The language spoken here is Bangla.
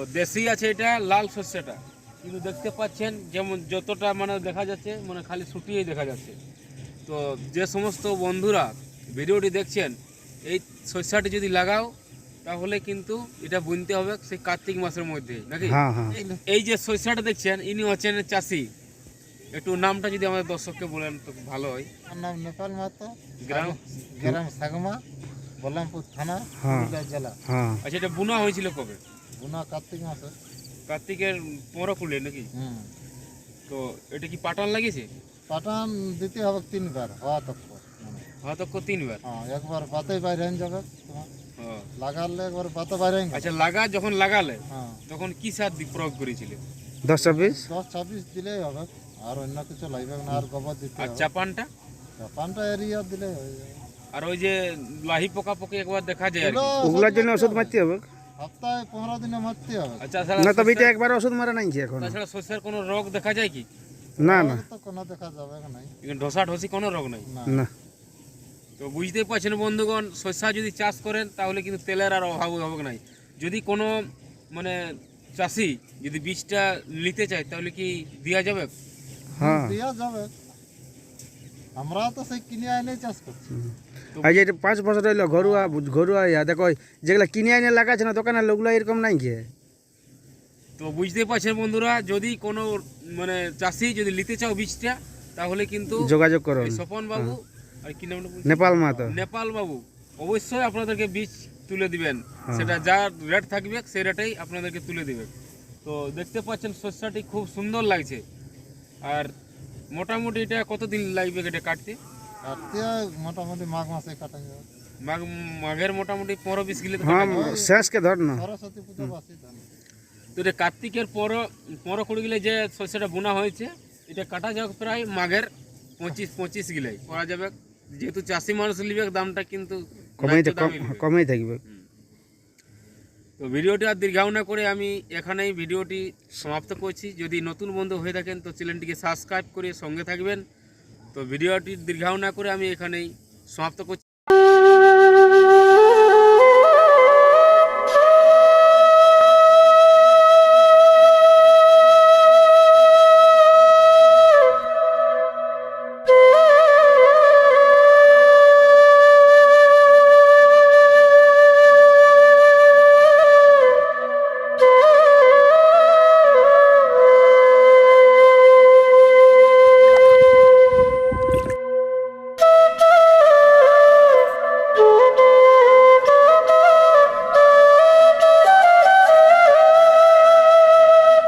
তো দেশি আছে এটা লাল শস্যটা কিন্তু দেখতে পাচ্ছেন যেমন যতটা মানে দেখা যাচ্ছে মানে খালি শুটিয়েই দেখা যাচ্ছে। তো যে সমস্ত বন্ধুরা ভিডিওটি দেখছেন এই শস্যটি যদি লাগাও তাহলে কিন্তু এটা বুনতে হবে সেই কার্তিক মাসের মধ্যে নাকি? হ্যাঁ হ্যাঁ। এই- এই যে শস্যটা দেখছেন ইনি হচ্ছেন চাষি। একটু নামটা যদি আমাদের দর্শককে বলেন তো ভালো হয়। আমার নাম নেপাল মাহাতো। গ্রাম? গ্রাম সাগমা। বলরামপুর থানা হ্যাঁ। পুরুলিয়া জেলা। হ্যাঁ। আচ্ছা এটা বুনা হয়েছিল কবে? বুনা কার্তিক মাসে। কার্তিকের পনেরো কুলে নাকি? হুম। তো এটা কি পাটান লাগিয়েছে? পাটান দিতে হবে তিনবার হওয়া তক হয়তো তিনবার। হ্যাঁ একবার পাতে বাইরে যাবে। লাগালে একবার পাতে বাইরে আচ্ছা লাগা যখন লাগালে হ্যাঁ। তখন কি সার দি- প্রয়োগ করেছিলে? দশ ছাব্বিশ? দশ ছাব্বিশ দিলেই হবে আর অন্য কিছু লাগবে না আর গোবর দিতে আর হবে। চাপানটা? পানটা এরিয়া দিলে হয়ে যাবে। আর ওই যে লাহি পোকা পোকে একবার দেখা যায় আর কি। ওগুলোর জন্য ওষুধ মারতে হবে। সপ্তাহে পনেরো দিনে মারতে হবে। আচ্ছা তাছাড়া না তবে এটা একবার ওষুধ মারা নাইছে এখন। তাছাড়া শস্যের কোনো রোগ দেখা যায় কি? না না। তো কোনো দেখা যাবে নাই। ঢোসা ঢোসি কোনো রোগ নাই? না। না। তো বুঝতেই পারছেন বন্ধুগণ শস্য যদি চাষ করেন তাহলে কিন্তু তেলের আর অভাব হবে নাই? যদি কোনো মানে চাষি যদি বীজটা নিতে চায় তাহলে কি দেওয়া যাবে? হ্যাঁ। দেওয়া যাবে। আমরা তো সেই কিনে আইনে চাষ করছি। যে এটা পাঁচ বছর হইল ঘরুয়া ঘরুয়া ইয়া দেখো যেগুলা কিনে আইনে লাগাচ্ছে না দোকানের লোকগুলো এরকম নাই কি? তো বুঝতেই পারছেন বন্ধুরা যদি কোনো মানে চাষি যদি নিতে চাও বীজটা তাহলে কিন্তু যোগাযোগ করো স্বপন বাবু আর কি বলছি? নেপাল মাতো নেপাল বাবু। অবশ্যই আপনাদেরকে বীজ তুলে দিবেন। হ্যাঁ। সেটা যা রেট থাকবে সেই রেটেই আপনাদেরকে তুলে দিবে। তো দেখতে পাচ্ছেন শস্যটি খুব সুন্দর লাগছে। আর মোটামুটি এটা কতদিন লাগবে এটা কাটতে? কাটতে মোটামুটি মাঘ মাসে কাটা যাবে মাঘ মাঘের মোটামুটি পনেরো বিশ গিলে তো হ্যাঁ শেষকে ধর না। সরস্বতী পুজো বাসি ধান। তো এটা কার্তিকের পনেরো পনেরো কুড়ি গিলে যে শস্যটা বোনা হয়েছে এটা কাটা যাবে প্রায় মাঘের পঁচিশ পঁচিশ গিলে করা যাবে। যেহেতু চাষি মানুষ নিবে দামটা কিন্তু কমেই কমেই থাকবে। তো ভিডিওটি আর দীর্ঘাও না করে আমি এখানেই ভিডিওটি সমাপ্ত করছি। যদি নতুন বন্ধু হয়ে থাকেন তো চ্যানেলটিকে সাবস্ক্রাইব করে সঙ্গে থাকবেন। তো ভিডিওটি দীর্ঘাও না করে আমি এখানেই সমাপ্ত করছি।